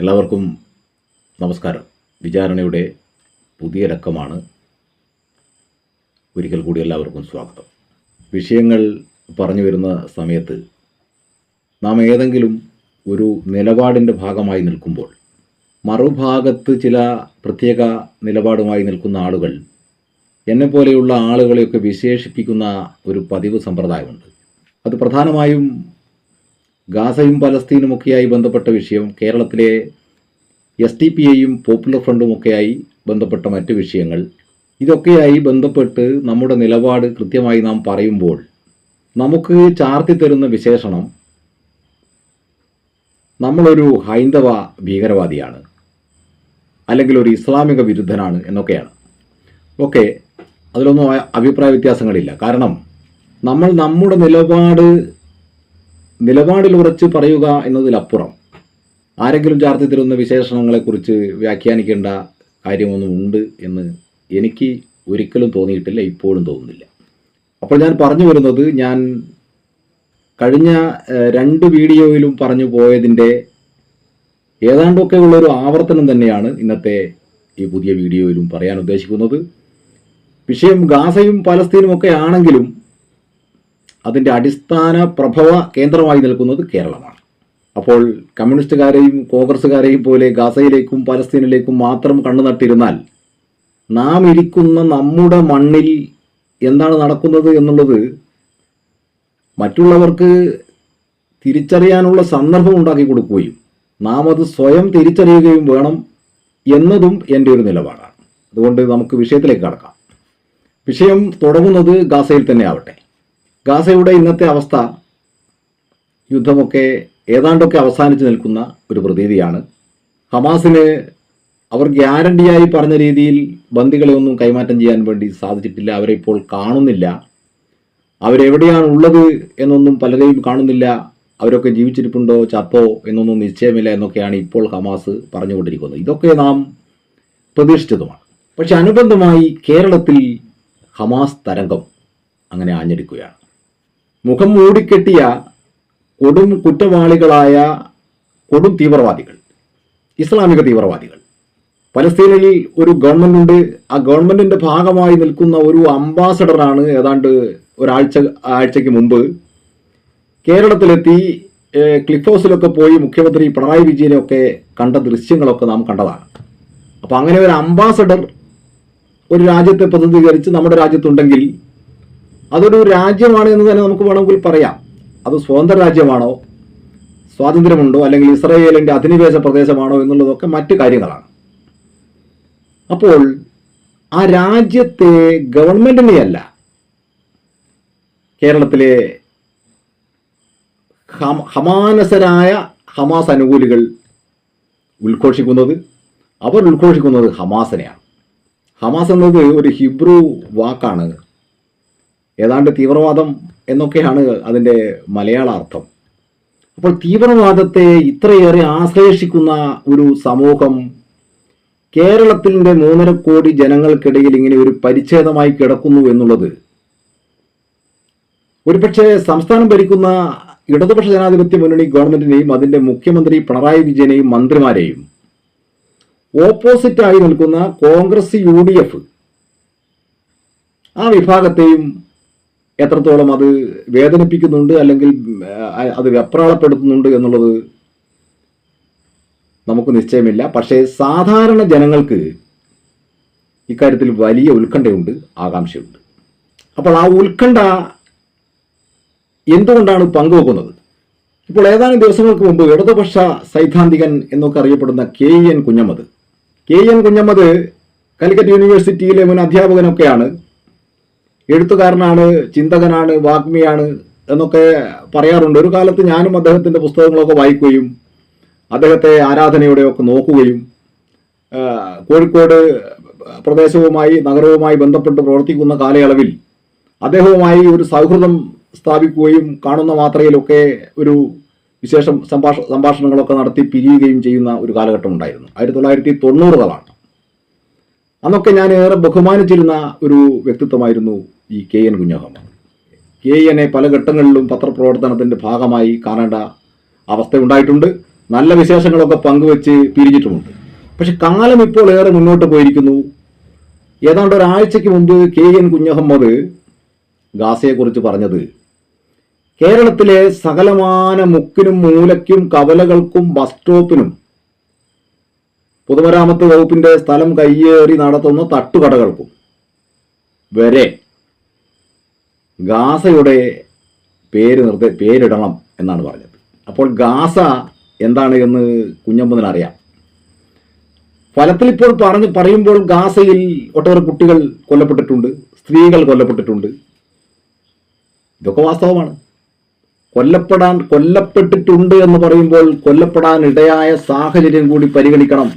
എല്ലാവർക്കും നമസ്കാരം. വിചാരണയുടെ പുതിയ ലക്കമാണ് ഒരിക്കൽ കൂടി എല്ലാവർക്കും സ്വാഗതം. വിഷയങ്ങൾ പറഞ്ഞു വരുന്ന സമയത്ത് നാം ഏതെങ്കിലും ഒരു നിലപാടിന്റെ ഭാഗമായി നിൽക്കുമ്പോൾ മറുഭാഗത്ത് ചില പ്രത്യേക നിലപാടുമായി നിൽക്കുന്ന ആളുകൾ എന്നെപ്പോലെയുള്ള ആളുകളെയൊക്കെ വിശേഷിപ്പിക്കുന്ന ഒരു പതിവ് സമ്പ്രദായമുണ്ട്. അത് പ്രധാനമായും ഗാസയും പലസ്തീനും ഒക്കെയായി ബന്ധപ്പെട്ട വിഷയം കേരളത്തിലെ എസ് ടി പി ഐയും പോപ്പുലർ ഫ്രണ്ടുമൊക്കെയായി ബന്ധപ്പെട്ട മറ്റ് വിഷയങ്ങൾ. ഇതൊക്കെയായി ബന്ധപ്പെട്ട് നമ്മുടെ നിലപാട് കൃത്യമായി നാം പറയുമ്പോൾ നമുക്ക് ചാർത്തി തരുന്ന വിശേഷണം നമ്മളൊരു ഹൈന്ദവ ഭീകരവാദിയാണ് അല്ലെങ്കിൽ ഒരു ഇസ്ലാമിക വിരുദ്ധനാണ് എന്നൊക്കെയാണ്. ഓക്കെ അതിലൊന്നും അഭിപ്രായ വ്യത്യാസങ്ങളില്ല. കാരണം നമ്മൾ നമ്മുടെ നിലപാട് നിലപാടിൽ ഉറച്ച് പറയുക എന്നതിലപ്പുറം ആരെങ്കിലും ചാർത്തി തരുന്ന വിശേഷണങ്ങളെക്കുറിച്ച് വ്യാഖ്യാനിക്കേണ്ട കാര്യമൊന്നും ഉണ്ട് എന്ന് എനിക്ക് ഒരിക്കലും തോന്നിയിട്ടില്ല ഇപ്പോഴും തോന്നുന്നില്ല. അപ്പോൾ ഞാൻ പറഞ്ഞു വരുന്നത് ഞാൻ കഴിഞ്ഞ രണ്ട് വീഡിയോയിലും പറഞ്ഞു പോയതിന്റെ ഏതാണ്ടൊക്കെ ഉള്ളൊരു ആവർത്തനം തന്നെയാണ് ഇന്നത്തെ ഈ പുതിയ വീഡിയോയിലും പറയാൻ ഉദ്ദേശിക്കുന്നത്. വിഷയം ഗാസയും പലസ്തീനും ഒക്കെ ആണെങ്കിലും അതിന്റെ അടിസ്ഥാന പ്രഭവ കേന്ദ്രമായി നിൽക്കുന്നത് കേരളമാണ്. അപ്പോൾ കമ്മ്യൂണിസ്റ്റുകാരെയും കോൺഗ്രസ്സുകാരെയും പോലെ ഗാസയിലേക്കും പലസ്തീനിലേക്കും മാത്രം കണ്ണു നട്ടിരുന്നാൽ നാം ഇരിക്കുന്ന നമ്മുടെ മണ്ണിൽ എന്താണ് നടക്കുന്നത് എന്നുള്ളത് മറ്റുള്ളവർക്ക് തിരിച്ചറിയാനുള്ള സന്ദർഭം ഉണ്ടാക്കി കൊടുക്കുകയും നാം അത് സ്വയം തിരിച്ചറിയുകയും വേണം എന്നതും എന്റെ ഒരു നിലപാടാണ്. അതുകൊണ്ട് നമുക്ക് വിഷയത്തിലേക്ക് കടക്കാം. വിഷയം തുടങ്ങുന്നത് ഗാസയിൽ തന്നെ ആവട്ടെ. ഗാസയുടെ ഇന്നത്തെ അവസ്ഥ യുദ്ധമൊക്കെ ഏതാണ്ടൊക്കെ അവസാനിച്ച് നിൽക്കുന്ന ഒരു പ്രതീതിയാണ്. ഹമാസിന് അവർ ഗ്യാരണ്ടിയായി പറഞ്ഞ രീതിയിൽ ബന്ദികളെ ഒന്നും കൈമാറ്റം ചെയ്യാൻ വേണ്ടി സാധിച്ചിട്ടില്ല അവരെ ഇപ്പോൾ കാണുന്നില്ല. അവരെവിടെയാണ് ഉള്ളത് എന്നൊന്നും പലരെയും കാണുന്നില്ല. അവരൊക്കെ ജീവിച്ചിരിപ്പുണ്ടോ ചത്തോ എന്നൊന്നും നിശ്ചയമില്ല എന്നൊക്കെയാണ് ഇപ്പോൾ ഹമാസ് പറഞ്ഞുകൊണ്ടിരിക്കുന്നത്. ഇതൊക്കെ നാം പ്രതീക്ഷിച്ചതുമാണ്. പക്ഷെ അനുബന്ധമായി കേരളത്തിൽ ഹമാസ് തരംഗം അങ്ങനെ ആഞ്ഞടിക്കുകയാണ്. മുഖം മൂടിക്കെട്ടിയ കൊടും കുറ്റവാളികളായ കൊടും തീവ്രവാദികൾ ഇസ്ലാമിക തീവ്രവാദികൾ. പലസ്തീനിൽ ഒരു ഗവൺമെന്റ് ഉണ്ട് ആ ഗവൺമെന്റിന്റെ ഭാഗമായി നിൽക്കുന്ന ഒരു അംബാസഡറാണ് ഏതാണ്ട് ഒരാഴ്ച ആഴ്ചയ്ക്ക് മുമ്പ് കേരളത്തിലെത്തി ക്ലിഫ് ഹൗസിലൊക്കെ പോയി മുഖ്യമന്ത്രി പിണറായി വിജയനെയൊക്കെ കണ്ട ദൃശ്യങ്ങളൊക്കെ നാം കണ്ടതാണ്. അപ്പോൾ അങ്ങനെ ഒരു അംബാസഡർ ഒരു രാജ്യത്തെ പ്രതിനിധീകരിച്ച് നമ്മുടെ രാജ്യത്തുണ്ടെങ്കിൽ അതൊരു രാജ്യമാണ് എന്ന് തന്നെ നമുക്ക് വേണമെങ്കിൽ പറയാം. അത് സ്വതന്ത്ര രാജ്യമാണോ സ്വാതന്ത്ര്യമുണ്ടോ അല്ലെങ്കിൽ ഇസ്രായേലിന്റെ അധിനിവേശ പ്രദേശമാണോ എന്നുള്ളതൊക്കെ മറ്റു കാര്യങ്ങളാണ്. അപ്പോൾ ആ രാജ്യത്തെ ഗവൺമെന്റിനെയല്ല കേരളത്തിലെ ഹമ- ഹമാനസരായ ഹമാസ് അനുകൂലികൾ ഉദ്ഘോഷിക്കുന്നത് അവർ ഉദ്ഘോഷിക്കുന്നത് ഹമാസിനെയാണ്. ഹമാസ് എന്നത് ഒരു ഹിബ്രു വാക്കാണ്. ഏതാണ്ട് തീവ്രവാദം എന്നൊക്കെയാണ് അതിന്റെ മലയാള അർത്ഥം അപ്പോൾ തീവ്രവാദത്തെ ഇത്രയേറെ ആശ്ലേഷിക്കുന്ന ഒരു സമൂഹം കേരളത്തിന്റെ മൂന്നര കോടി ജനങ്ങൾക്കിടയിൽ ഇങ്ങനെ ഒരു പരിച്ഛേദമായി കിടക്കുന്നു എന്നുള്ളത് ഒരുപക്ഷെ സംസ്ഥാനം ഭരിക്കുന്ന ഇടതുപക്ഷ ജനാധിപത്യ മുന്നണി ഗവൺമെന്റിനെയും അതിന്റെ മുഖ്യമന്ത്രി പിണറായി വിജയനെയും മന്ത്രിമാരെയും ഓപ്പോസിറ്റായി നിൽക്കുന്ന കോൺഗ്രസ് യു ഡി എഫ് ആ വിഭാഗത്തെയും എത്രത്തോളം അത് വേദനിപ്പിക്കുന്നുണ്ട് അല്ലെങ്കിൽ അത് വെപ്രാളപ്പെടുത്തുന്നുണ്ട് എന്നുള്ളത് നമുക്ക് നിശ്ചയമില്ല. പക്ഷേ സാധാരണ ജനങ്ങൾക്ക് ഇക്കാര്യത്തിൽ വലിയ ഉത്കണ്ഠയുണ്ട് ആകാംക്ഷയുണ്ട്. അപ്പോൾ ആ ഉത്കണ്ഠ എന്തുകൊണ്ടാണ് പങ്കുവെക്കുന്നത്? ഇപ്പോൾ ഏതാനും ദിവസങ്ങൾക്ക് മുമ്പ് ഇടതുപക്ഷ സൈദ്ധാന്തികൻ എന്നൊക്കെ അറിയപ്പെടുന്ന K. N. Kunhammad. K. N. Kunhammad Calicut യൂണിവേഴ്സിറ്റിയിലെ മുൻ അധ്യാപകനൊക്കെയാണ് എഴുത്തുകാരനാണ് ചിന്തകനാണ് വാഗ്മിയാണ് എന്നൊക്കെ പറയാറുണ്ട്. ഒരു കാലത്ത് ഞാനും അദ്ദേഹത്തിന്റെ പുസ്തകങ്ങളൊക്കെ വായിക്കുകയും അദ്ദേഹത്തെ ആരാധനയോടെയൊക്കെ നോക്കുകയും കോഴിക്കോട് പ്രദേശവുമായി നഗരവുമായി ബന്ധപ്പെട്ട് പ്രവർത്തിക്കുന്ന കാലയളവിൽ അദ്ദേഹവുമായി ഒരു സൗഹൃദം സ്ഥാപിക്കുകയും കാണുന്ന മാത്രയിലൊക്കെ ഒരു വിശേഷം സംഭാഷ സംഭാഷണങ്ങളൊക്കെ നടത്തി പിരിയുകയും ചെയ്യുന്ന ഒരു കാലഘട്ടം ഉണ്ടായിരുന്നു. ആയിരത്തി തൊള്ളായിരത്തി തൊണ്ണൂറുകളാണ്. അന്നൊക്കെ ഞാൻ ഏറെ ബഹുമാനിച്ചിരുന്ന ഒരു വ്യക്തിത്വമായിരുന്നു ഈ കെ എൻ കുഞ്ഞഹമ്മദ് കെ എനെ പല ഘട്ടങ്ങളിലും പത്രപ്രവർത്തനത്തിന്റെ ഭാഗമായി കാണേണ്ട അവസ്ഥ ഉണ്ടായിട്ടുണ്ട് നല്ല വിശേഷങ്ങളൊക്കെ പങ്കുവെച്ച് പിരിഞ്ഞിട്ടുമുണ്ട്. പക്ഷെ കാലം ഇപ്പോൾ ഏറെ മുന്നോട്ട് പോയിരിക്കുന്നു. ഏതാണ്ട് ഒരാഴ്ചയ്ക്ക് മുമ്പ് കെ എൻ കുഞ്ഞഹമ്മദ് ഗാസയെക്കുറിച്ച് പറഞ്ഞത്. കേരളത്തിലെ സകലമാന മുക്കിനും മൂലയ്ക്കും കവലകൾക്കും ബസ് സ്റ്റോപ്പിനും പൊതുമരാമത്ത് വകുപ്പിന്റെ സ്ഥലം കയ്യേറി നടത്തുന്ന തട്ടുകടകൾക്കും വരെ ഗാസയുടെ പേര് നിർദ്ദേ പേരിടണം എന്നാണ് പറഞ്ഞത്. അപ്പോൾ ഗാസ എന്താണ് എന്ന് കുഞ്ഞമ്പതിന് അറിയാം. ഫലത്തിൽ ഇപ്പോൾ പറഞ്ഞു പറയുമ്പോൾ ഗാസയിൽ ഒട്ടേറെ കുട്ടികൾ കൊല്ലപ്പെട്ടിട്ടുണ്ട് സ്ത്രീകൾ കൊല്ലപ്പെട്ടിട്ടുണ്ട്. ഇതൊക്കെ വാസ്തവമാണ്. കൊല്ലപ്പെടാൻ കൊല്ലപ്പെട്ടിട്ടുണ്ട് എന്ന് പറയുമ്പോൾ കൊല്ലപ്പെടാൻ ഇടയായ സാഹചര്യം കൂടി പരിഗണിക്കണം.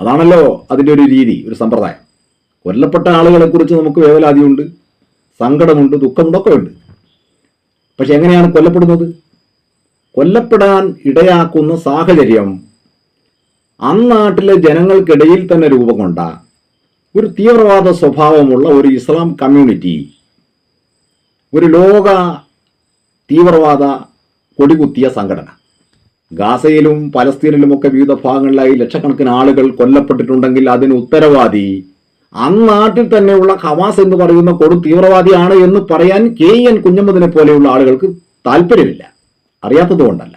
അതാണല്ലോ അതിന്റെ ഒരു രീതി ഒരു സമ്പ്രദായം. കൊല്ലപ്പെട്ട ആളുകളെ കുറിച്ച് നമുക്ക് വേവലാതിയുണ്ട്. സങ്കടമുണ്ട് ദുഃഖമുണ്ട് ഒക്കെ ഉണ്ട് പക്ഷെ എങ്ങനെയാണ് കൊല്ലപ്പെടുന്നത്? കൊല്ലപ്പെടാൻ ഇടയാക്കുന്ന സാഹചര്യം അന്നാട്ടിലെ ജനങ്ങൾക്കിടയിൽ തന്നെ രൂപം കൊണ്ട ഒരു തീവ്രവാദ സ്വഭാവമുള്ള ഒരു ഇസ്ലാം കമ്മ്യൂണിറ്റി ഒരു ലോക തീവ്രവാദ കൊടികുത്തിയ സംഘടന. ഗാസയിലും പലസ്തീനിലുമൊക്കെ വിവിധ ഭാഗങ്ങളിലായി ലക്ഷക്കണക്കിന് ആളുകൾ കൊല്ലപ്പെട്ടിട്ടുണ്ടെങ്കിൽ അതിന് ഉത്തരവാദി അന്നാട്ടിൽ തന്നെയുള്ള ഹമാസ് എന്ന് പറയുന്ന കൊടും തീവ്രവാദിയാണ് എന്ന് പറയാൻ കെ എൻ കുഞ്ഞമ്മദിനെ പോലെയുള്ള ആളുകൾക്ക് താല്പര്യമില്ല. അറിയാത്തതുകൊണ്ടല്ല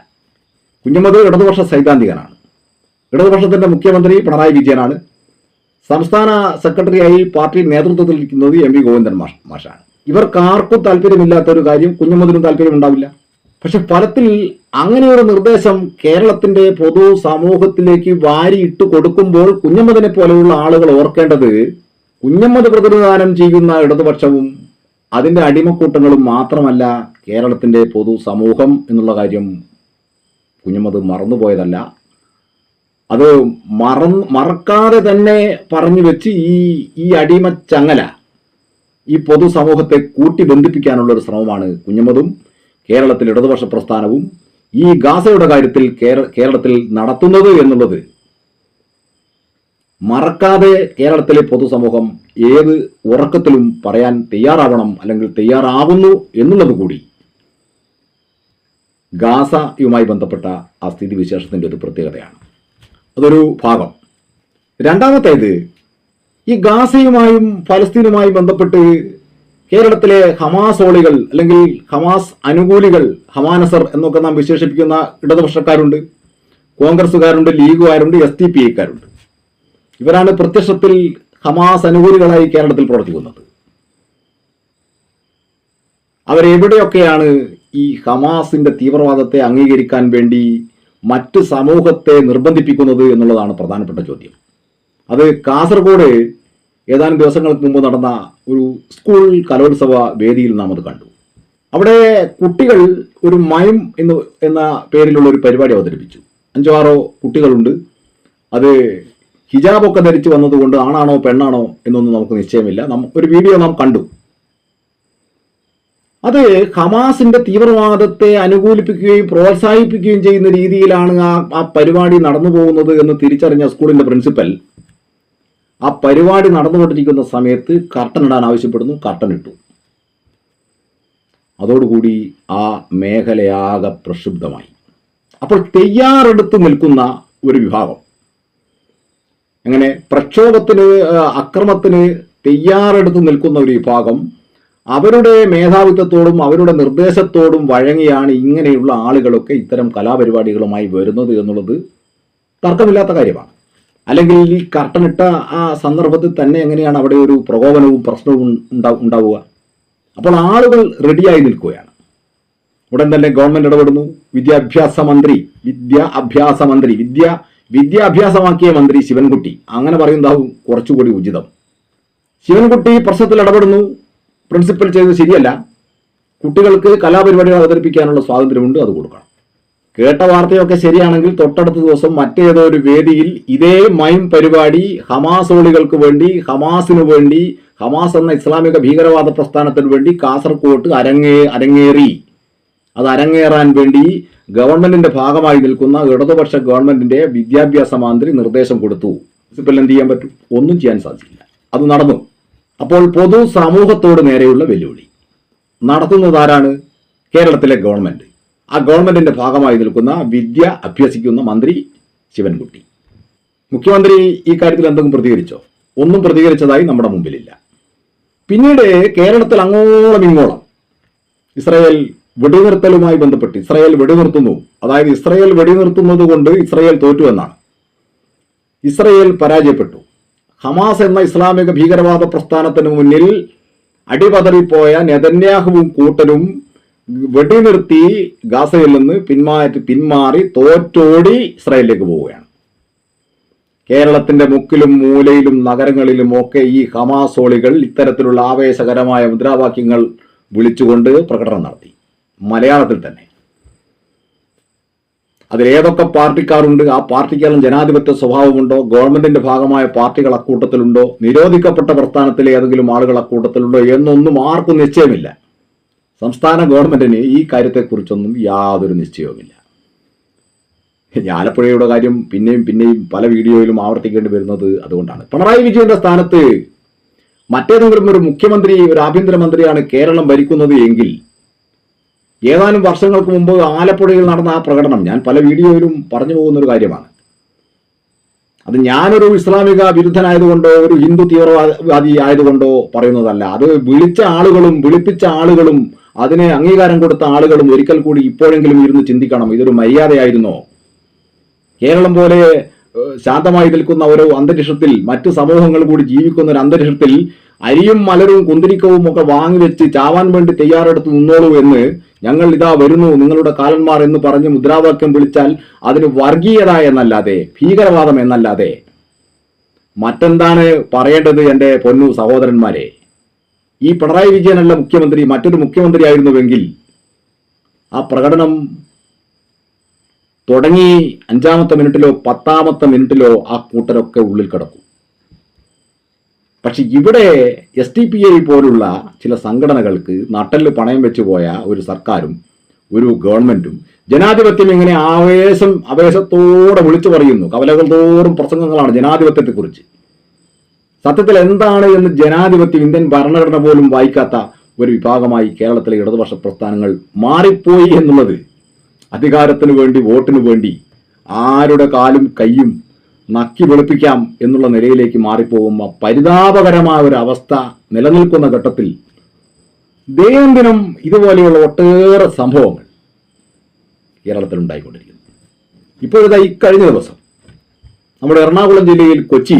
കുഞ്ഞമ്മദ് ഇടതുപക്ഷ സൈദ്ധാന്തികനാണ്. ഇടതുപക്ഷത്തിന്റെ മുഖ്യമന്ത്രി പിണറായി വിജയനാണ്. സംസ്ഥാന സെക്രട്ടറിയായി പാർട്ടി നേതൃത്വത്തിൽ ഇരിക്കുന്നത് എം വി ഗോവിന്ദൻ മാഷ് മാഷാണ്. ഇവർക്കാർക്കും താല്പര്യമില്ലാത്ത ഒരു കാര്യം കുഞ്ഞമ്മദിനും താല്പര്യമുണ്ടാവില്ല. പക്ഷെ ഫലത്തിൽ അങ്ങനെയൊരു നിർദ്ദേശം കേരളത്തിന്റെ പൊതു സമൂഹത്തിലേക്ക് വാരിയിട്ട് കൊടുക്കുമ്പോൾ കുഞ്ഞമ്മദിനെ പോലെയുള്ള ആളുകൾ ഓർക്കേണ്ടത് കുഞ്ഞമ്മദ് പ്രതിനിധാനം ചെയ്യുന്ന ഇടതുപക്ഷവും അതിന്റെ അടിമക്കൂട്ടങ്ങളും മാത്രമല്ല കേരളത്തിന്റെ പൊതു സമൂഹം എന്നുള്ള കാര്യം കുഞ്ഞമ്മദ് മറന്നുപോയതല്ല. അത് മറന്ന് മറക്കാതെ തന്നെ പറഞ്ഞു വെച്ച് ഈ ഈ അടിമ ചങ്ങല ഈ പൊതുസമൂഹത്തെ കൂട്ടി ബന്ധിപ്പിക്കാനുള്ള ഒരു ശ്രമമാണ് കുഞ്ഞമ്മതും കേരളത്തിൽ ഇടതുപക്ഷ പ്രസ്ഥാനവും ഈ ഗാസയുടെ കാര്യത്തിൽ കേര- കേരളത്തിൽ നടത്തുന്നത് എന്നുള്ളത് മറക്കാതെ കേരളത്തിലെ പൊതുസമൂഹം ഏത് ഉറക്കത്തിലും പറയാൻ തയ്യാറാവണം അല്ലെങ്കിൽ തയ്യാറാവുന്നു എന്നുള്ളത് കൂടി ഗാസയുമായി ബന്ധപ്പെട്ട ആ സ്ഥിതിവിശേഷത്തിന്റെ ഒരു പ്രത്യേകതയാണ്. അതൊരു ഭാഗം. രണ്ടാമത്തേത് ഈ ഗാസയുമായും ഫലസ്തീനുമായും ബന്ധപ്പെട്ട് കേരളത്തിലെ ഹമാസോളികൾ അല്ലെങ്കിൽ ഹമാസ് അനുകൂലികൾ ഹമാനസർ എന്നൊക്കെ നാം വിശേഷിപ്പിക്കുന്ന ഇടതുപക്ഷക്കാരുണ്ട് കോൺഗ്രസ്സുകാരുണ്ട് ലീഗുകാരുണ്ട് എസ് ടി പി ഐക്കാരുണ്ട്. ഇവരാണ് പ്രത്യക്ഷത്തിൽ ഹമാസ് അനുകൂലികളായി കേരളത്തിൽ പ്രവർത്തിക്കുന്നത്. അവരെവിടെയൊക്കെയാണ് ഈ ഹമാസിന്റെ തീവ്രവാദത്തെ അംഗീകരിക്കാൻ വേണ്ടി മറ്റ് സമൂഹത്തെ നിർബന്ധിപ്പിക്കുന്നത് എന്നുള്ളതാണ് പ്രധാനപ്പെട്ട ചോദ്യം. അത് കാസർഗോഡ് ഏതാനും ദിവസങ്ങൾക്ക് മുമ്പ് നടന്ന ഒരു സ്കൂൾ കലോത്സവ വേദിയിൽ നാം അത് കണ്ടു. അവിടെ കുട്ടികൾ ഒരു മയം എന്ന് എന്ന പേരിലുള്ള ഒരു പരിപാടി അവതരിപ്പിച്ചു. അഞ്ചോ ആറോ കുട്ടികളുണ്ട്. അത് ഹിജാബൊക്കെ ധരിച്ചു വന്നതുകൊണ്ട് ആണാണോ പെണ്ണാണോ എന്നൊന്നും നമുക്ക് നിശ്ചയമില്ല. ഒരു വീഡിയോ നാം കണ്ടു. അത് ഹമാസിന്റെ തീവ്രവാദത്തെ അനുകൂലിപ്പിക്കുകയും പ്രോത്സാഹിപ്പിക്കുകയും ചെയ്യുന്ന രീതിയിലാണ് ആ ആ പരിപാടി നടന്നു പോകുന്നത് എന്ന് തിരിച്ചറിഞ്ഞ സ്കൂളിന്റെ പ്രിൻസിപ്പൽ ആ പരിപാടി നടന്നുകൊണ്ടിരിക്കുന്ന സമയത്ത് കർട്ടൻ ഇടാൻ ആവശ്യപ്പെടുന്നു കർട്ടൻ ഇട്ടു. അതോടുകൂടി ആ മേഖലയാകെ പ്രക്ഷുബ്ധമായി. അപ്പോൾ തയ്യാറെടുത്ത് നിൽക്കുന്ന ഒരു വിഭാഗം. അങ്ങനെ പ്രക്ഷോഭത്തിന് അക്രമത്തിന് തയ്യാറെടുത്ത് നിൽക്കുന്ന ഒരു വിഭാഗം അവരുടെ മേധാവിത്വത്തോടും അവരുടെ നിർദ്ദേശത്തോടും വഴങ്ങിയാണ് ഇങ്ങനെയുള്ള ആളുകളൊക്കെ ഇത്തരം കലാപരിപാടികളുമായി വരുന്നത് എന്നുള്ളത് തർക്കമില്ലാത്ത കാര്യമാണ്. അല്ലെങ്കിൽ ഈ കർട്ടനിട്ട ആ സന്ദർഭത്തിൽ തന്നെ എങ്ങനെയാണ് അവിടെ ഒരു പ്രകോപനവും പ്രശ്നവും ഉണ്ടാ ഉണ്ടാവുക? അപ്പോൾ ആളുകൾ റെഡിയായി നിൽക്കുകയാണ്. ഉടൻ തന്നെ ഗവൺമെന്റ് ഇടപെടുന്നു. വിദ്യാഭ്യാസ മന്ത്രി വിദ്യാ അഭ്യാസ മന്ത്രി വിദ്യ വിദ്യാഭ്യാസമാക്കിയ മന്ത്രി ശിവൻകുട്ടി. അങ്ങനെ പറയുന്നതാവും കുറച്ചുകൂടി ഉചിതം. ശിവൻകുട്ടി പ്രശ്നത്തിൽ ഇടപെടുന്നു. പ്രിൻസിപ്പൽ ചെയ്തത് ശരിയല്ല. കുട്ടികൾക്ക് കലാപരിപാടികൾ അവതരിപ്പിക്കാനുള്ള സ്വാതന്ത്ര്യമുണ്ട് അത് കൊടുക്കണം. കേട്ട വാർത്തയൊക്കെ ശരിയാണെങ്കിൽ തൊട്ടടുത്ത ദിവസം മറ്റേതോ ഒരു വേദിയിൽ ഇതേ മൈം പരിപാടി ഹമാസോളികൾക്ക് വേണ്ടി ഹമാസിനു വേണ്ടി ഹമാസ് എന്ന ഇസ്ലാമിക ഭീകരവാദ പ്രസ്ഥാനത്തിന് വേണ്ടി കാസർകോട്ട് അരങ്ങേ അരങ്ങേറി. അത് അരങ്ങേറാൻ വേണ്ടി ഗവൺമെന്റിന്റെ ഭാഗമായി നിൽക്കുന്ന ഇടതുപക്ഷ ഗവൺമെന്റിന്റെ വിദ്യാഭ്യാസ മന്ത്രി നിർദ്ദേശം കൊടുത്തു. പ്രിൻസിപ്പൽ എന്ത് ചെയ്യാൻ പറ്റും? ഒന്നും ചെയ്യാൻ സാധിക്കില്ല അത് നടന്നു. അപ്പോൾ പൊതു സമൂഹത്തോട് നേരെയുള്ള വെല്ലുവിളി. നടത്തുന്നത് ആരാണ്? കേരളത്തിലെ ഗവൺമെന്റ്. ആ ഗവൺമെന്റിന്റെ ഭാഗമായി നിൽക്കുന്ന വിദ്യ അഭ്യസിക്കുന്ന മന്ത്രി ശിവൻകുട്ടി. മുഖ്യമന്ത്രി ഈ കാര്യത്തിൽ എന്തെങ്കിലും പ്രതികരിച്ചോ? ഒന്നും പ്രതികരിച്ചതായി നമ്മുടെ മുമ്പിലില്ല. പിന്നീട് കേരളത്തിൽ അങ്ങോളം ഇങ്ങോളം ഇസ്രായേൽ വെടിനിർത്തലുമായി ബന്ധപ്പെട്ട് ഇസ്രായേൽ വെടിനിർത്തുന്നു. അതായത് ഇസ്രായേൽ വെടിനിർത്തുന്നത് കൊണ്ട് ഇസ്രായേൽ തോറ്റു എന്നാണ്. ഇസ്രായേൽ പരാജയപ്പെട്ടു. ഹമാസ് എന്ന ഇസ്ലാമിക ഭീകരവാദ പ്രസ്ഥാനത്തിന് മുന്നിൽ അടിപതറിപ്പോയ നെതന്യാഹുവും കൂട്ടരും വെടിനിർത്തി ഗാസയിൽ നിന്ന് പിന്മാറ്റി പിന്മാറി തോറ്റോടി ഇസ്രായേലിലേക്ക് പോവുകയാണ്. കേരളത്തിന്റെ മുക്കിലും മൂലയിലും നഗരങ്ങളിലും ഒക്കെ ഈ ഹമാസോളികൾ ഇത്തരത്തിലുള്ള ആവേശകരമായ മുദ്രാവാക്യങ്ങൾ വിളിച്ചുകൊണ്ട് പ്രകടനം നടത്തി. മലയാളത്തിൽ തന്നെ. അതിലേതൊക്കെ പാർട്ടിക്കാരുണ്ട് ആ പാർട്ടിക്കാരും ജനാധിപത്യ സ്വഭാവമുണ്ടോ ഗവൺമെന്റിന്റെ ഭാഗമായ പാർട്ടികൾ അക്കൂട്ടത്തിലുണ്ടോ നിരോധിക്കപ്പെട്ട പ്രസ്ഥാനത്തിലെ ഏതെങ്കിലും ആളുകൾ അക്കൂട്ടത്തിലുണ്ടോ എന്നൊന്നും ആർക്കും നിശ്ചയമില്ല. സംസ്ഥാന ഗവൺമെന്റിന് ഈ കാര്യത്തെക്കുറിച്ചൊന്നും യാതൊരു നിശ്ചയവുമില്ല. ആലപ്പുഴയുടെ കാര്യം പിന്നെയും പിന്നെയും പല വീഡിയോയിലും ആവർത്തിക്കേണ്ടി വരുന്നത് അതുകൊണ്ടാണ്. പിണറായി വിജയന്റെ സ്ഥാനത്ത് മറ്റേതെങ്കിലും ഒരു മുഖ്യമന്ത്രി ഒരു ആഭ്യന്തരമന്ത്രിയാണ് കേരളം ഭരിക്കുന്നത് എങ്കിൽ ഏതാനും വർഷങ്ങൾക്ക് മുമ്പ് ആലപ്പുഴയിൽ നടന്ന ആ പ്രകടനം ഞാൻ പല വീഡിയോയിലും പറഞ്ഞു പോകുന്ന ഒരു കാര്യമാണ്. അത് ഞാനൊരു ഇസ്ലാമിക വിരുദ്ധനായതുകൊണ്ടോ ഒരു ഹിന്ദു തീവ്രവാദി ആയതുകൊണ്ടോ പറയുന്നതല്ല. അത് വിളിച്ച ആളുകളും വിളിപ്പിച്ച ആളുകളും അതിനെ അംഗീകാരം കൊടുത്ത ആളുകളും ഒരിക്കൽ കൂടി ഇപ്പോഴെങ്കിലും ഇരുന്ന് ചിന്തിക്കണം. ഇതൊരു മര്യാദയായിരുന്നോ? കേരളം പോലെ ശാന്തമായി നിൽക്കുന്ന ഒരു അന്തരീക്ഷത്തിൽ മറ്റു സമൂഹങ്ങൾ കൂടി ജീവിക്കുന്ന ഒരു അന്തരീക്ഷത്തിൽ അരിയും മലരും കുന്തിരിക്കവും ഒക്കെ വാങ്ങി വെച്ച് ചാവാൻ വേണ്ടി തയ്യാറെടുത്ത് നിന്നോളൂ എന്ന് ഞങ്ങൾ ഇതാ വരുന്നു. നിങ്ങളുടെ കാലന്മാർ എന്ന് പറഞ്ഞ് മുദ്രാവാക്യം വിളിച്ചാൽ അതിന് വർഗീയത എന്നല്ലാതെ ഭീകരവാദം എന്നല്ലാതെ. മറ്റെന്താണ് പറയേണ്ടത് എന്റെ പൊന്നു സഹോദരന്മാരെ? ഈ പിണറായി വിജയനല്ല മുഖ്യമന്ത്രി മറ്റൊരു മുഖ്യമന്ത്രി ആയിരുന്നുവെങ്കിൽ ആ പ്രകടനം തുടങ്ങി അഞ്ചാമത്തെ മിനിറ്റിലോ പത്താമത്തെ മിനിറ്റിലോ ആ കൂട്ടരൊക്കെ ഉള്ളിൽ കിടക്കും. പക്ഷെ ഇവിടെ എസ് ടി പി ഐ പോലുള്ള ചില സംഘടനകൾക്ക് നട്ടൽ പണയം വെച്ചു പോയ ഒരു സർക്കാരും ഒരു ഗവൺമെന്റും ജനാധിപത്യം ഇങ്ങനെ ആവേശം ആവേശത്തോടെ വിളിച്ചു പറയുന്നു. കവലകൾ തോറും പ്രസംഗങ്ങളാണ് ജനാധിപത്യത്തെക്കുറിച്ച്. സത്യത്തിൽ എന്താണ് എന്ന് ജനാധിപത്യം ഇന്ത്യൻ ഭരണഘടന പോലും വായിക്കാത്ത ഒരു വിഭാഗമായി കേരളത്തിലെ ഇടതുപക്ഷ പ്രസ്ഥാനങ്ങൾ മാറിപ്പോയി എന്നുള്ളത് അധികാരത്തിന് വേണ്ടി വോട്ടിനു വേണ്ടി ആരുടെ കാലും കൈയും നക്കി വെളുപ്പിക്കാം എന്നുള്ള നിലയിലേക്ക് മാറിപ്പോകുമ്പോൾ പരിതാപകരമായ ഒരു അവസ്ഥ നിലനിൽക്കുന്ന ഘട്ടത്തിൽ ദൈനംദിനം ഇതുപോലെയുള്ള ഒട്ടേറെ സംഭവങ്ങൾ കേരളത്തിൽ ഉണ്ടായിക്കൊണ്ടിരിക്കുന്നു. ഇപ്പോഴത്തെ ഈ കഴിഞ്ഞ ദിവസം നമ്മുടെ എറണാകുളം ജില്ലയിൽ Kochi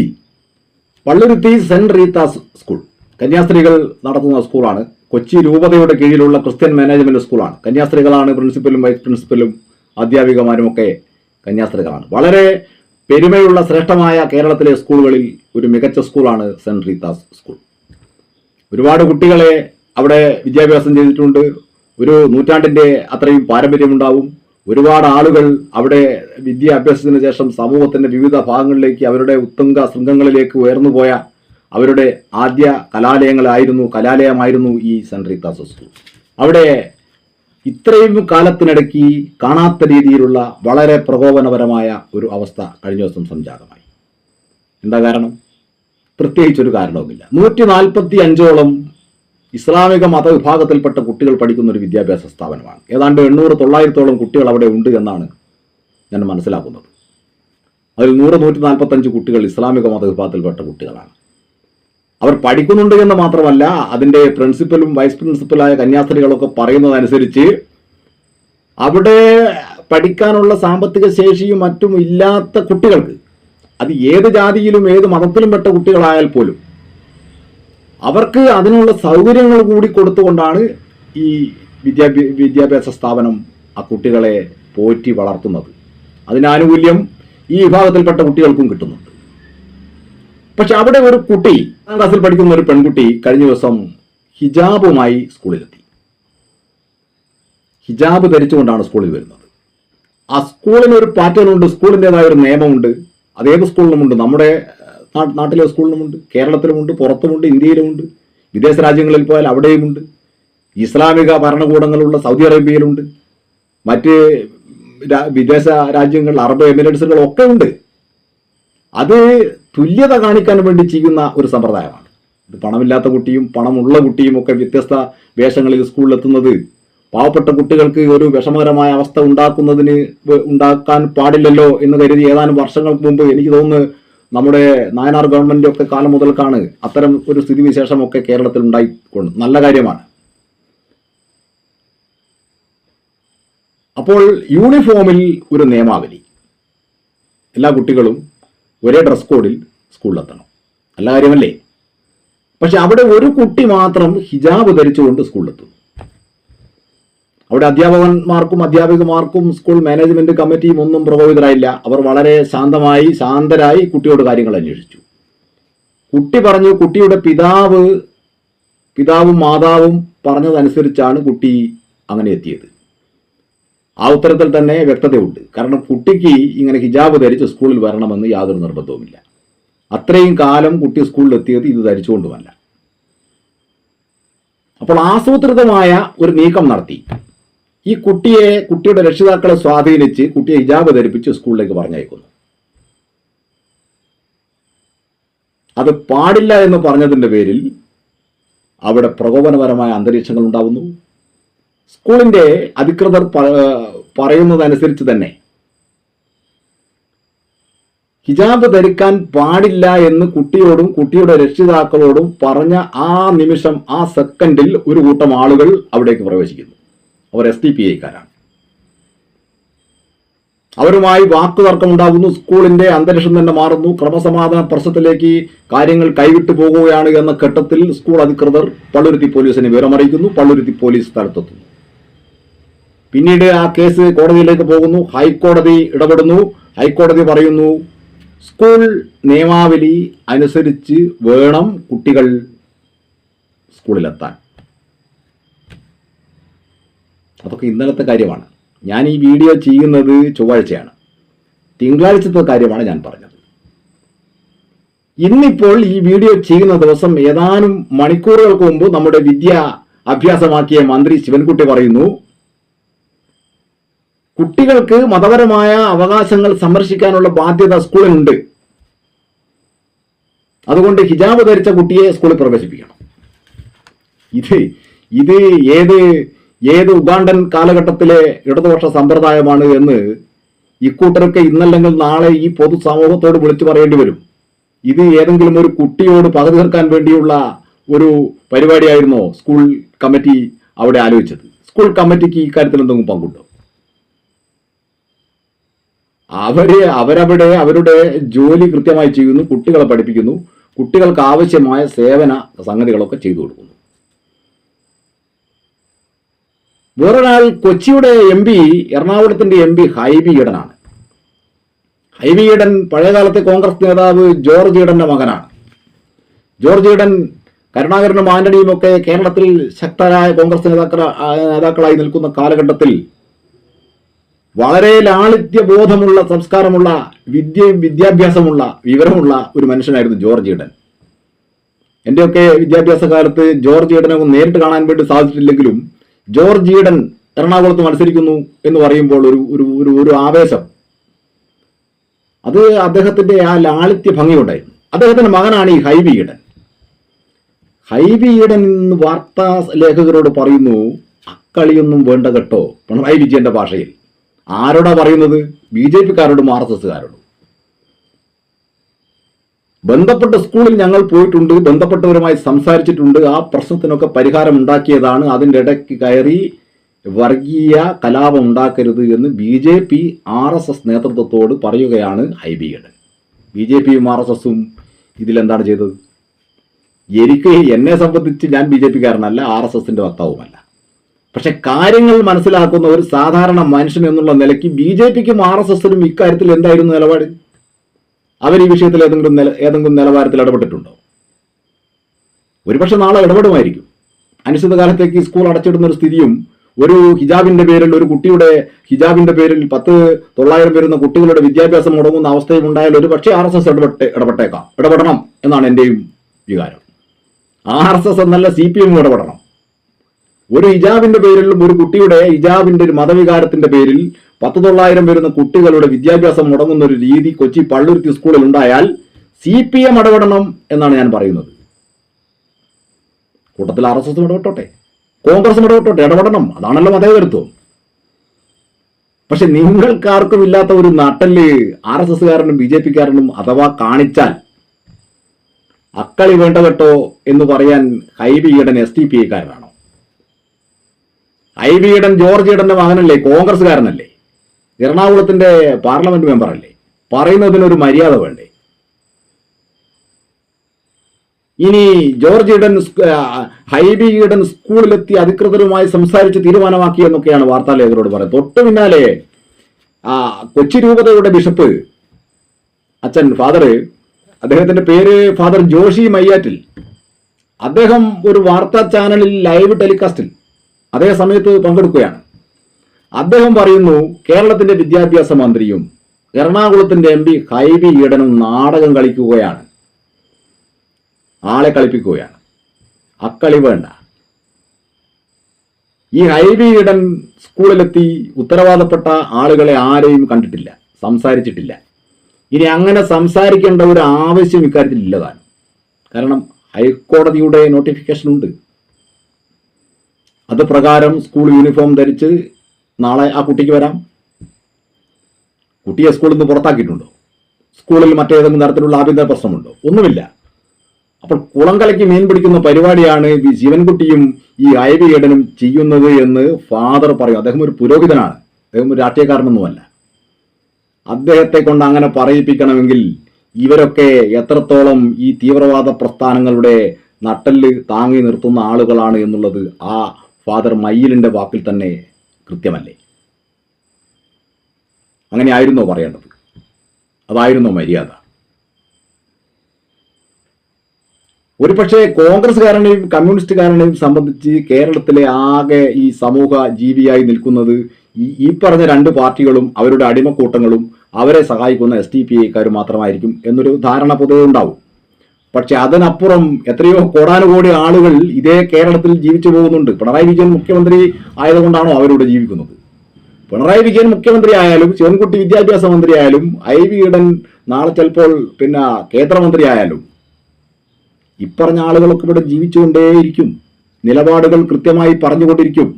Palluruthy saint Rita's school. കന്യാസ്ത്രീകൾ നടത്തുന്ന സ്കൂളാണ്. കൊച്ചി രൂപതയുടെ കീഴിലുള്ള ക്രിസ്ത്യൻ മാനേജ്മെന്റ് സ്കൂളാണ്. കന്യാസ്ത്രീകളാണ് പ്രിൻസിപ്പലും വൈസ് പ്രിൻസിപ്പലും അധ്യാപികമാരും ഒക്കെ കന്യാസ്ത്രീകളാണ്. വളരെ പെരുമയുള്ള ശ്രേഷ്ഠമായ കേരളത്തിലെ സ്കൂളുകളിൽ ഒരു മികച്ച സ്കൂളാണ് സെന്റ് റീത്താസ് സ്കൂൾ. ഒരുപാട് കുട്ടികളെ അവിടെ വിദ്യാഭ്യാസം ചെയ്തിട്ടുണ്ട്. ഒരു നൂറ്റാണ്ടിന്റെ അത്രയും പാരമ്പര്യമുണ്ടാവും. ഒരുപാട് ആളുകൾ അവിടെ വിദ്യ അഭ്യസിച്ചതിന് ശേഷം സമൂഹത്തിന്റെ വിവിധ ഭാഗങ്ങളിലേക്ക് അവരുടെ ഉത്തുംഗ ശൃംഗങ്ങളിലേക്ക് ഉയർന്നുപോയ അവരുടെ ആദ്യ കലാലയങ്ങളായിരുന്നു കലാലയമായിരുന്നു ഈ സെന്റ് റീത്താസ് സ്കൂൾ. അവിടെ ഇത്രയും കാലത്തിനിടയ്ക്ക് കാണാത്ത രീതിയിലുള്ള വളരെ പ്രകോപനപരമായ ഒരു അവസ്ഥ കഴിഞ്ഞ ദിവസം സംജാതമായി. എന്താ കാരണം? പ്രത്യേകിച്ചൊരു കാരണവുമില്ല. നൂറ്റി നാൽപ്പത്തി അഞ്ചോളം ഇസ്ലാമിക മതവിഭാഗത്തിൽപ്പെട്ട കുട്ടികൾ പഠിക്കുന്ന ഒരു വിദ്യാഭ്യാസ സ്ഥാപനമാണ്. ഏതാണ്ട് എണ്ണൂറ് തൊള്ളായിരത്തോളം കുട്ടികൾ അവിടെ ഉണ്ട് എന്നാണ് ഞാൻ മനസ്സിലാക്കുന്നത്. അതിൽ നൂറ് നൂറ്റി നാൽപ്പത്തഞ്ച് കുട്ടികൾ ഇസ്ലാമിക മതവിഭാഗത്തിൽപ്പെട്ട കുട്ടികളാണ്. അവർ പഠിക്കുന്നുണ്ട് എന്ന് മാത്രമല്ല അതിന്റെ പ്രിൻസിപ്പലും വൈസ് പ്രിൻസിപ്പലായ കന്യാസ്ത്രീകളൊക്കെ പറയുന്നതനുസരിച്ച് അവിടെ പഠിക്കാനുള്ള സാമ്പത്തിക ശേഷിയും മറ്റും ഇല്ലാത്ത കുട്ടികൾക്ക് അത് ഏത് ജാതിയിലും ഏത് മതത്തിലും പെട്ട കുട്ടികളായാൽ പോലും അവർക്ക് അതിനുള്ള സൗകര്യങ്ങൾ കൂടി കൊടുത്തുകൊണ്ടാണ് ഈ വിദ്യാഭ്യ വിദ്യാഭ്യാസ സ്ഥാപനം ആ കുട്ടികളെ പോറ്റി വളർത്തുന്നത്. അതിനാനുകൂല്യം ഈ വിഭാഗത്തിൽപ്പെട്ട കുട്ടികൾക്കും കിട്ടുന്നുണ്ട്. പക്ഷെ അവിടെ ഒരു കുട്ടി ക്ലാസ്സിൽ പഠിക്കുന്ന ഒരു പെൺകുട്ടി കഴിഞ്ഞ ദിവസം ഹിജാബുമായി സ്കൂളിലെത്തി. ഹിജാബ് ധരിച്ചുകൊണ്ടാണ് സ്കൂളിൽ വരുന്നത്. ആ സ്കൂളിന് ഒരു പാറ്റേൺ ഉണ്ട് സ്കൂളിന്റെതായ ഒരു നിയമമുണ്ട്. അത് ഏത് സ്കൂളിലുമുണ്ട് നമ്മുടെ നാട്ടിലെ സ്കൂളിലുമുണ്ട് കേരളത്തിലുമുണ്ട് പുറത്തുമുണ്ട് ഇന്ത്യയിലുമുണ്ട് വിദേശ രാജ്യങ്ങളിൽ പോയാൽ അവിടെയുമുണ്ട് ഇസ്ലാമിക ഭരണകൂടങ്ങളുള്ള സൗദി അറേബ്യയിലുണ്ട് മറ്റ് വിദേശ രാജ്യങ്ങളിൽ അറബ് എമിറേറ്റ്സുകളൊക്കെ ഉണ്ട്. അത് തുല്യത കാണിക്കാൻ വേണ്ടി ചെയ്യുന്ന ഒരു സമ്പ്രദായമാണ്. ഇത് പണമില്ലാത്ത കുട്ടിയും പണമുള്ള കുട്ടിയും ഒക്കെ വ്യത്യസ്ത വേഷങ്ങളിൽ സ്കൂളിലെത്തുന്നത് പാവപ്പെട്ട കുട്ടികൾക്ക് ഒരു വിഷമകരമായ അവസ്ഥ ഉണ്ടാക്കുന്നതിന് ഉണ്ടാക്കാൻ പാടില്ലല്ലോ എന്ന് കരുതി ഏതാനും വർഷങ്ങൾക്ക് മുമ്പ് എനിക്ക് തോന്നുന്നു നമ്മുടെ നായനാർ ഗവൺമെന്റ് ഒക്കെ കാലം മുതൽക്കാണ് അത്തരം ഒരു സ്ഥിതിവിശേഷമൊക്കെ കേരളത്തിൽ ഉണ്ടായിക്കൊണ്ട് നല്ല കാര്യമാണ്. അപ്പോൾ യൂണിഫോമിൽ ഒരു നിയമാവലി. എല്ലാ കുട്ടികളും ഒരേ ഡ്രസ് കോഡിൽ സ്കൂളിലെത്തണം. നല്ല കാര്യമല്ലേ? പക്ഷെ അവിടെ ഒരു കുട്ടി മാത്രം ഹിജാബ് ധരിച്ചുകൊണ്ട് സ്കൂളിലെത്തുന്നു. അവിടെ അധ്യാപകന്മാർക്കും അധ്യാപികമാർക്കും സ്കൂൾ മാനേജ്മെന്റ് കമ്മിറ്റിയും ഒന്നും പ്രകോപിതരായില്ല അവർ വളരെ ശാന്തമായി ശാന്തരായി കുട്ടിയോട് കാര്യങ്ങൾ അന്വേഷിച്ചു. കുട്ടി പറഞ്ഞു കുട്ടിയുടെ പിതാവ് പിതാവും മാതാവും പറഞ്ഞതനുസരിച്ചാണ് കുട്ടി അങ്ങനെ എത്തിയത്. ആ ഉത്തരത്തിൽ തന്നെ വ്യക്തതയുണ്ട്. കാരണം കുട്ടിക്ക് ഇങ്ങനെ ഹിജാബ് ധരിച്ച് സ്കൂളിൽ വരണമെന്ന് യാതൊരു നിർബന്ധവുമില്ല. അത്രയും കാലം കുട്ടി സ്കൂളിൽ എത്തിയത് ഇത് ധരിച്ചുകൊണ്ടുമല്ല. അപ്പോൾ ആസൂത്രിതമായ ഒരു നീക്കം നടത്തി. ഈ കുട്ടിയെ കുട്ടിയുടെ രക്ഷിതാക്കളെ സ്വാധീനിച്ച് കുട്ടിയെ ഹിജാബ് ധരിപ്പിച്ച് സ്കൂളിലേക്ക് പറഞ്ഞയക്കുന്നു. അത് പാടില്ല എന്ന് പറഞ്ഞതിന്റെ പേരിൽ അവിടെ പ്രകോപനപരമായ അന്തരീക്ഷങ്ങൾ ഉണ്ടാവുന്നു. സ്കൂളിന്റെ അധികൃതർ പറയുന്നതനുസരിച്ച് തന്നെ ഹിജാബ് ധരിക്കാൻ പാടില്ല എന്ന് കുട്ടിയോടും കുട്ടിയുടെ രക്ഷിതാക്കളോടും പറഞ്ഞ ആ നിമിഷം ആ സെക്കൻഡിൽ ഒരു കൂട്ടം ആളുകൾ അവിടേക്ക് പ്രവേശിക്കുന്നു. അവർ എസ് ഡി പി ഐക്കാരാണ്. അവരുമായി വാക്കുതർക്കം ഉണ്ടാകുന്നു സ്കൂളിന്റെ അന്തരീക്ഷം തന്നെ മാറുന്നു ക്രമസമാധാന പ്രശ്നത്തിലേക്ക് കാര്യങ്ങൾ കൈവിട്ടു പോകുകയാണ് എന്ന ഘട്ടത്തിൽ സ്കൂൾ അധികൃതർ പള്ളുരുത്തി പോലീസിനെ വിവരമറിയിക്കുന്നു പള്ളുരുത്തി പോലീസ് സ്ഥലത്തെത്തുന്നു. പിന്നീട് ആ കേസ് കോടതിയിലേക്ക് പോകുന്നു. ഹൈക്കോടതി ഇടപെടുന്നു. ഹൈക്കോടതി പറയുന്നു സ്കൂൾ നിയമാവലി അനുസരിച്ച് വേണം കുട്ടികൾ സ്കൂളിലെത്താൻ. അതൊക്കെ ഇന്നലത്തെ കാര്യമാണ്. ഞാൻ ഈ വീഡിയോ ചെയ്യുന്നത് ചൊവ്വാഴ്ചയാണ്. തിങ്കളാഴ്ചത്തെ കാര്യമാണ് ഞാൻ പറഞ്ഞത്. ഇന്നിപ്പോൾ ഈ വീഡിയോ ചെയ്യുന്ന ദിവസം ഏതാനും മണിക്കൂറുകൾക്ക് മുമ്പ് നമ്മുടെ വിദ്യ അഭ്യാസമാക്കിയ മന്ത്രി ശിവൻകുട്ടി പറയുന്നു കുട്ടികൾക്ക് മതപരമായ അവകാശങ്ങൾ സംരക്ഷിക്കാനുള്ള ബാധ്യത സ്കൂളിനുണ്ട് അതുകൊണ്ട് ഹിജാബ് ധരിച്ച കുട്ടിയെ സ്കൂളിൽ പ്രവേശിപ്പിക്കണം. ഇത് ഇത് ഏത് ഏത് ഉഗാണ്ടൻ കാലഘട്ടത്തിലെ ഇടതുപക്ഷ സമ്പ്രദായമാണ് എന്ന് ഇക്കൂട്ടരൊക്കെ ഇന്നല്ലെങ്കിൽ നാളെ ഈ പൊതു സമൂഹത്തോട് വിളിച്ചു പറയേണ്ടി വരും. ഇത് ഏതെങ്കിലും ഒരു കുട്ടിയോട് പക തീർക്കാൻ വേണ്ടിയുള്ള ഒരു പരിപാടിയായിരുന്നോ സ്കൂൾ കമ്മിറ്റി അവിടെ ആലോചിച്ചത്? സ്കൂൾ കമ്മിറ്റിക്ക് ഈ കാര്യത്തിൽ എന്തെങ്കിലും പങ്കുണ്ടോ? അവർ അവരവിടെ അവരുടെ ജോലി കൃത്യമായി ചെയ്യുന്നു കുട്ടികളെ പഠിപ്പിക്കുന്നു കുട്ടികൾക്ക് ആവശ്യമായ സേവന സംഗതികളൊക്കെ ചെയ്തു കൊടുക്കുന്നു. വേറൊരാൾ കൊച്ചിയുടെ എം പി എറണാകുളത്തിന്റെ എം പി ഹൈബി ഈഡനാണ് ഹൈബി ഈഡൻ പഴയകാലത്തെ കോൺഗ്രസ് നേതാവ് ജോർജ് ഈഡന്റെ മകനാണ്. ജോർജ് ഈഡൻ കരുണാകരനും ആന്റണിയും ഒക്കെ കേരളത്തിൽ ശക്തരായ കോൺഗ്രസ് നേതാക്കള നേതാക്കളായി നിൽക്കുന്ന കാലഘട്ടത്തിൽ വളരെ ലാളിത്യ ബോധമുള്ള സംസ്കാരമുള്ള വിദ്യയും വിദ്യാഭ്യാസമുള്ള വിവരമുള്ള ഒരു മനുഷ്യനായിരുന്നു ജോർജ് ഈഡൻ. എന്റെയൊക്കെ വിദ്യാഭ്യാസ കാലത്ത് ജോർജ് ഈഡനെ നേരിട്ട് കാണാൻ വേണ്ടി സാധിച്ചിട്ടില്ലെങ്കിലും ജോർജ് ഈഡൻ എറണാകുളത്ത് മത്സരിക്കുന്നു എന്ന് പറയുമ്പോൾ ഒരു ഒരു ഒരു ഒരു ആവേശം. അത് അദ്ദേഹത്തിന്റെ ആ ലാളിത്യ ഭംഗിയുണ്ടായിരുന്നു. അദ്ദേഹത്തിന്റെ മകനാണ് ഈ ഹൈബി ഈഡൻ. ഹൈബി ഈഡൻ ഇന്ന് വാർത്താ ലേഖകരോട് പറയുന്നു അക്കളിയൊന്നും വേണ്ട കേട്ടോ പിണറായി വിജയന്റെ ഭാഷയിൽ. ആരോടാ പറയുന്നത്? ബി ജെ പിക്കാരോടും ആർ എസ് എസ്സുകാരോടും. ബന്ധപ്പെട്ട സ്കൂളിൽ ഞങ്ങൾ പോയിട്ടുണ്ട് ബന്ധപ്പെട്ടവരുമായി സംസാരിച്ചിട്ടുണ്ട് ആ പ്രശ്നത്തിനൊക്കെ പരിഹാരം ഉണ്ടാക്കിയതാണ് അതിന്റെ ഇടയ്ക്ക് കയറി വർഗീയ കലാപം ഉണ്ടാക്കരുത് എന്ന് B J P R S S നേതൃത്വത്തോട് പറയുകയാണ് ഹൈബിയുടെ ബി ജെ പിയും ആർ എസ് എസും ഇതിലെന്താണ് ചെയ്തത്? എനിക്ക് എന്നെ സംബന്ധിച്ച് ഞാൻ ബി ജെ പിക്കാരനല്ല ആർ എസ് എസിന്റെ വക്താവുമല്ല. പക്ഷെ കാര്യങ്ങൾ മനസ്സിലാക്കുന്ന ഒരു സാധാരണ മനുഷ്യൻ എന്നുള്ള നിലയ്ക്ക് ബി ജെ പിക്കും ആർ എസ് എസിനും ഇക്കാര്യത്തിൽ എന്തായിരുന്നു നിലപാട്? അവർ ഈ വിഷയത്തിൽ ഏതെങ്കിലും നില ഏതെങ്കിലും നിലവാരത്തിൽ ഇടപെട്ടിട്ടുണ്ടോ? ഒരുപക്ഷെ നാളെ ഇടപെടുമായിരിക്കും. അനിശ്ചിതകാലത്തേക്ക് സ്കൂൾ അടച്ചിടുന്ന ഒരു സ്ഥിതിയും ഒരു ഹിജാബിന്റെ പേരിൽ ഒരു കുട്ടിയുടെ ഹിജാബിന്റെ പേരിൽ പത്ത് തൊള്ളായിരം വരുന്ന കുട്ടികളുടെ വിദ്യാഭ്യാസം മുടങ്ങുന്ന അവസ്ഥയും ഉണ്ടായാൽ ഒരു പക്ഷേ ആർ എസ് എസ് ഇടപെട്ട് ഇടപെട്ടേക്കാം. ഇടപെടണം എന്നാണ് എന്റെയും വികാരം. ആർ എസ് എസ് എന്നല്ല സി പി എം ഇടപെടണം. ഒരു ഹിജാബിന്റെ പേരിലും ഒരു കുട്ടിയുടെ ഹിജാബിന്റെ ഒരു മതവികാരത്തിന്റെ പേരിൽ പത്ത് തൊള്ളായിരം വരുന്ന കുട്ടികളുടെ വിദ്യാഭ്യാസം മുടങ്ങുന്ന ഒരു രീതി കൊച്ചി പള്ളുരുത്തി സ്കൂളിൽ ഉണ്ടായാൽ സി പി എം ഇടപെടണം എന്നാണ് ഞാൻ പറയുന്നത്. കൂട്ടത്തിൽ ആർ എസ് എസ് ഇടപെട്ടോട്ടെ. കോൺഗ്രസ് ഇടപെട്ടോട്ടെ. ഇടപെടണം. അതാണല്ലോ മതേതരത്വം. പക്ഷെ നിങ്ങൾക്കാർക്കും ഇല്ലാത്ത ഒരു നട്ടൽ ആർ എസ് എസ്കാരനും ബി ജെ പിക്കാരനും അഥവാ കാണിച്ചാൽ അക്കളി വേണ്ട കേട്ടോ എന്ന് പറയാൻ Hibi Eden S T P ഐക്കാരനാണോ? Hibi Eden George ഈഡന്റെ മകനല്ലേ കോൺഗ്രസ്സുകാരനല്ലേ? എറണാകുളത്തിന്റെ പാർലമെന്റ് മെമ്പറല്ലേ? പറയുന്നതിനൊരു മര്യാദ വേണ്ടേ? ഇനി ജോർജ് ഈഡൻ ഹൈബി ഈഡൻ സ്കൂളിലെത്തി അധികൃതരുമായി സംസാരിച്ച് തീരുമാനമാക്കി എന്നൊക്കെയാണ് വാർത്താലേഖകരോട് പറയുന്നത്. തൊട്ടു പിന്നാലെ ആ കൊച്ചി രൂപതയുടെ ബിഷപ്പ് അച്ഛൻ ഫാദർ അദ്ദേഹത്തിന്റെ പേര് ഫാദർ ജോഷി മയ്യാറ്റിൽ. അദ്ദേഹം ഒരു വാർത്താ ചാനലിൽ ലൈവ് ടെലികാസ്റ്റിൽ അതേ സമയത്ത് പങ്കെടുക്കുകയാണ്. അദ്ദേഹം പറയുന്നു കേരളത്തിന്റെ വിദ്യാഭ്യാസ മന്ത്രിയും എറണാകുളത്തിന്റെ എം പി ഹൈബി ഈഡനും നാടകം കളിക്കുകയാണ്. ആളെ കളിപ്പിക്കുകയാണ്. അക്കളി വേണ്ട. ഈ ഹൈബി ഈഡൻ സ്കൂളിലെത്തി ഉത്തരവാദപ്പെട്ട ആളുകളെ ആരെയും കണ്ടിട്ടില്ല സംസാരിച്ചിട്ടില്ല. ഇനി അങ്ങനെ സംസാരിക്കേണ്ട ഒരു ആവശ്യം ഇക്കാര്യത്തിൽ ഇല്ലതാണ് കാരണം ഹൈക്കോടതിയുടെ നോട്ടിഫിക്കേഷൻ ഉണ്ട്. അത് പ്രകാരം സ്കൂൾ യൂണിഫോം ധരിച്ച് നാളെ ആ കുട്ടിക്ക് വരാം. കുട്ടിയെ സ്കൂളിൽ നിന്ന് പുറത്താക്കിയിട്ടുണ്ടോ? സ്കൂളിൽ മറ്റേതെങ്കിലും തരത്തിലുള്ള ആഭ്യന്തര പ്രശ്നമുണ്ടോ? ഒന്നുമില്ല. അപ്പോൾ കുളങ്കലയ്ക്ക് മീൻ പിടിക്കുന്ന പരിപാടിയാണ് ഈ ശിവൻകുട്ടിയും ഈ ഐവിയേടനും ചെയ്യുന്നത് എന്ന് ഫാദർ പറയും. അദ്ദേഹം ഒരു പുരോഹിതനാണ്. അദ്ദേഹം ഒരു രാഷ്ട്രീയക്കാരനൊന്നുമല്ല. അദ്ദേഹത്തെ കൊണ്ട് അങ്ങനെ പറയിപ്പിക്കണമെങ്കിൽ ഇവരൊക്കെ എത്രത്തോളം ഈ തീവ്രവാദ പ്രസ്ഥാനങ്ങളുടെ നട്ടൽ താങ്ങി നിർത്തുന്ന ആളുകളാണ് എന്നുള്ളത് ആ ഫാദർ മയ്യിലിന്റെ വാക്കിൽ തന്നെ കൃത്യമല്ലേ? അങ്ങനെ ആയിരുന്നോ പറയേണ്ടത്? അതായിരുന്നോ മര്യാദ? ഒരുപക്ഷെ കോൺഗ്രസ്സുകാരനെയും കമ്മ്യൂണിസ്റ്റുകാരനെയും സംബന്ധിച്ച് കേരളത്തിലെ ആകെ ഈ സമൂഹ ജീവിയായി നിൽക്കുന്നത് ഈ ഈ പറഞ്ഞ രണ്ട് പാർട്ടികളും അവരുടെ അടിമക്കൂട്ടങ്ങളും അവരെ സഹായിക്കുന്ന എസ് ടി പി ഐക്കാരും മാത്രമായിരിക്കും എന്നൊരു ധാരണ പൊതുവെ ഉണ്ടാവും. പക്ഷെ അതിനപ്പുറം എത്രയോ കോടാനുകോടി ആളുകൾ ഇതേ കേരളത്തിൽ ജീവിച്ചു പോകുന്നുണ്ട്. പിണറായി വിജയൻ മുഖ്യമന്ത്രി ആയതുകൊണ്ടാണോ അവരിവിടെ ജീവിക്കുന്നത്? പിണറായി വിജയൻ മുഖ്യമന്ത്രി ആയാലും ശിവൻകുട്ടി വിദ്യാഭ്യാസ മന്ത്രി ആയാലും ഐ വി ഈഡൻ നാളെ ചിലപ്പോൾ പിന്നെ കേന്ദ്രമന്ത്രി ആയാലും ഇപ്പറഞ്ഞ ആളുകളൊക്കെ ഇവിടെ ജീവിച്ചുകൊണ്ടേയിരിക്കും. നിലപാടുകൾ കൃത്യമായി പറഞ്ഞുകൊണ്ടിരിക്കും.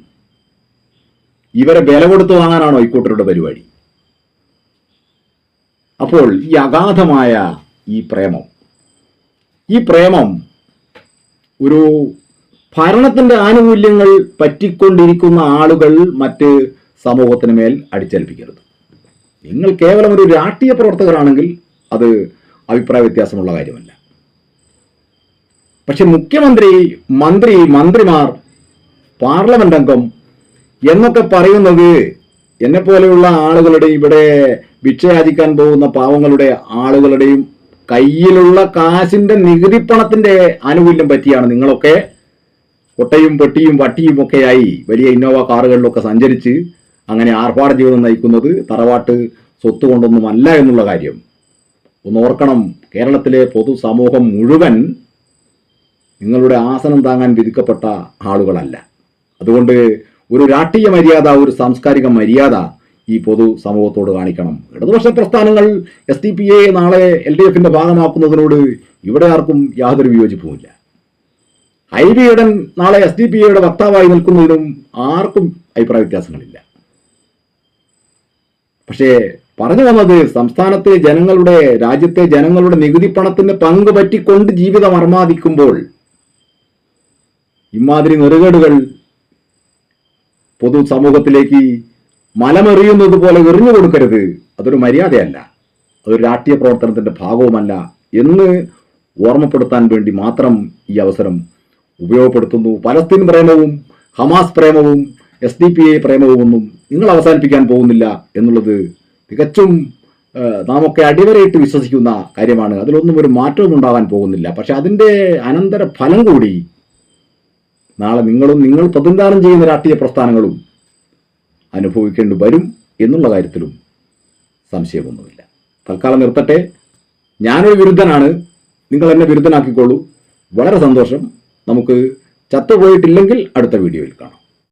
ഇവരെ വില കൊടുത്തു വാങ്ങാനാണോ ഇക്കൂട്ടരുടെ പരിപാടി? അപ്പോൾ ഈ അഗാധമായ ഈ പ്രേമം ഈ പ്രേമം ഒരു ഭരണത്തിന്റെ ആനുകൂല്യങ്ങൾ പറ്റിക്കൊണ്ടിരിക്കുന്ന ആളുകൾ മറ്റ് സമൂഹത്തിന് മേൽ അടിച്ചേൽപ്പിക്കരുത്. നിങ്ങൾ കേവലം ഒരു രാഷ്ട്രീയ പ്രവർത്തകരാണെങ്കിൽ അത് അഭിപ്രായ വ്യത്യാസമുള്ള കാര്യമല്ല. പക്ഷെ മുഖ്യമന്ത്രി മന്ത്രി മന്ത്രിമാർ പാർലമെന്റ് അംഗം എന്നൊക്കെ പറയുന്നത് എന്നെ പോലെയുള്ള ആളുകളുടെ ഇവിടെ ഭിക്ഷയാചിക്കാൻ പോകുന്ന പാവങ്ങളുടെ ആളുകളുടെയും കയ്യിലുള്ള കാശിന്റെ നികുതി പണത്തിന്റെ ആനുകൂല്യം പറ്റിയാണ് നിങ്ങളൊക്കെ കൊട്ടയും പെട്ടിയും വട്ടിയും ഒക്കെയായി വലിയ ഇന്നോവ കാറുകളിലൊക്കെ സഞ്ചരിച്ച് അങ്ങനെ ആർഭാട ജീവിതം നയിക്കുന്നത് തറവാട്ട് സ്വത്ത് കൊണ്ടൊന്നുമല്ല എന്നുള്ള കാര്യം. ഒന്ന് ഓർക്കണം കേരളത്തിലെ പൊതുസമൂഹം മുഴുവൻ നിങ്ങളുടെ ആസനം താങ്ങാൻ വിധിക്കപ്പെട്ട ആളുകളല്ല. അതുകൊണ്ട് ഒരു രാഷ്ട്രീയ മര്യാദ ഒരു സാംസ്കാരിക മര്യാദ ഈ പൊതു സമൂഹത്തോട് കാണിക്കണം. ഇടതുപക്ഷ പ്രസ്ഥാനങ്ങൾ എസ് ഡി പി എ നാളെ എൽ ഡി എഫിന്റെ ഭാഗമാക്കുന്നതിനോട് ഇവിടെ ആർക്കും യാതൊരു വിയോജിപ്പുമില്ല. ഐ വി ഈഡൻ നാളെ എസ് ഡി പി എയുടെ വക്താവായി നിൽക്കുന്നതിനും ആർക്കും അഭിപ്രായ വ്യത്യാസങ്ങളില്ല. പക്ഷേ പറഞ്ഞു വന്നത് സംസ്ഥാനത്തെ ജനങ്ങളുടെ രാജ്യത്തെ ജനങ്ങളുടെ നികുതി പണത്തിന്റെ പങ്ക് പറ്റിക്കൊണ്ട് ജീവിതം അർമാദിക്കുമ്പോൾ ഇമാതിരി നെറുകേടുകൾ പൊതു സമൂഹത്തിലേക്ക് മലമെറിയുന്നത് പോലെ എറിഞ്ഞു കൊടുക്കരുത്. അതൊരു മര്യാദയല്ല. അതൊരു രാഷ്ട്രീയ പ്രവർത്തനത്തിന്റെ ഭാഗവുമല്ല എന്ന് ഓർമ്മപ്പെടുത്താൻ വേണ്ടി മാത്രം ഈ അവസരം ഉപയോഗപ്പെടുത്തുന്നു. പലസ്തീൻ പ്രേമവും ഹമാസ് പ്രേമവും എസ് ഡി പി ഐ പ്രേമവും ഒന്നും നിങ്ങൾ അവസാനിപ്പിക്കാൻ പോകുന്നില്ല എന്നുള്ളത് തികച്ചും നാമൊക്കെ അടിവരയിട്ട് വിശ്വസിക്കുന്ന കാര്യമാണ്. അതിലൊന്നും ഒരു മാറ്റവും ഉണ്ടാകാൻ പോകുന്നില്ല. പക്ഷെ അതിന്റെ അനന്തര ഫലം കൂടി നാളെ നിങ്ങളും നിങ്ങൾ പ്രതിനിധാനം ചെയ്യുന്ന രാഷ്ട്രീയ പ്രസ്ഥാനങ്ങളും അനുഭവിക്കേണ്ടി വരും എന്നുള്ള കാര്യത്തിലും സംശയമൊന്നുമില്ല. തൽക്കാലം നിർത്തട്ടെ. ഞാനൊരു വിരുദ്ധനാണ്. നിങ്ങൾ എന്നെ വിരുദ്ധനാക്കിക്കോളൂ. വളരെ സന്തോഷം. നമുക്ക് ചത്തുപോയിട്ടില്ലെങ്കിൽ അടുത്ത വീഡിയോയിൽ കാണാം.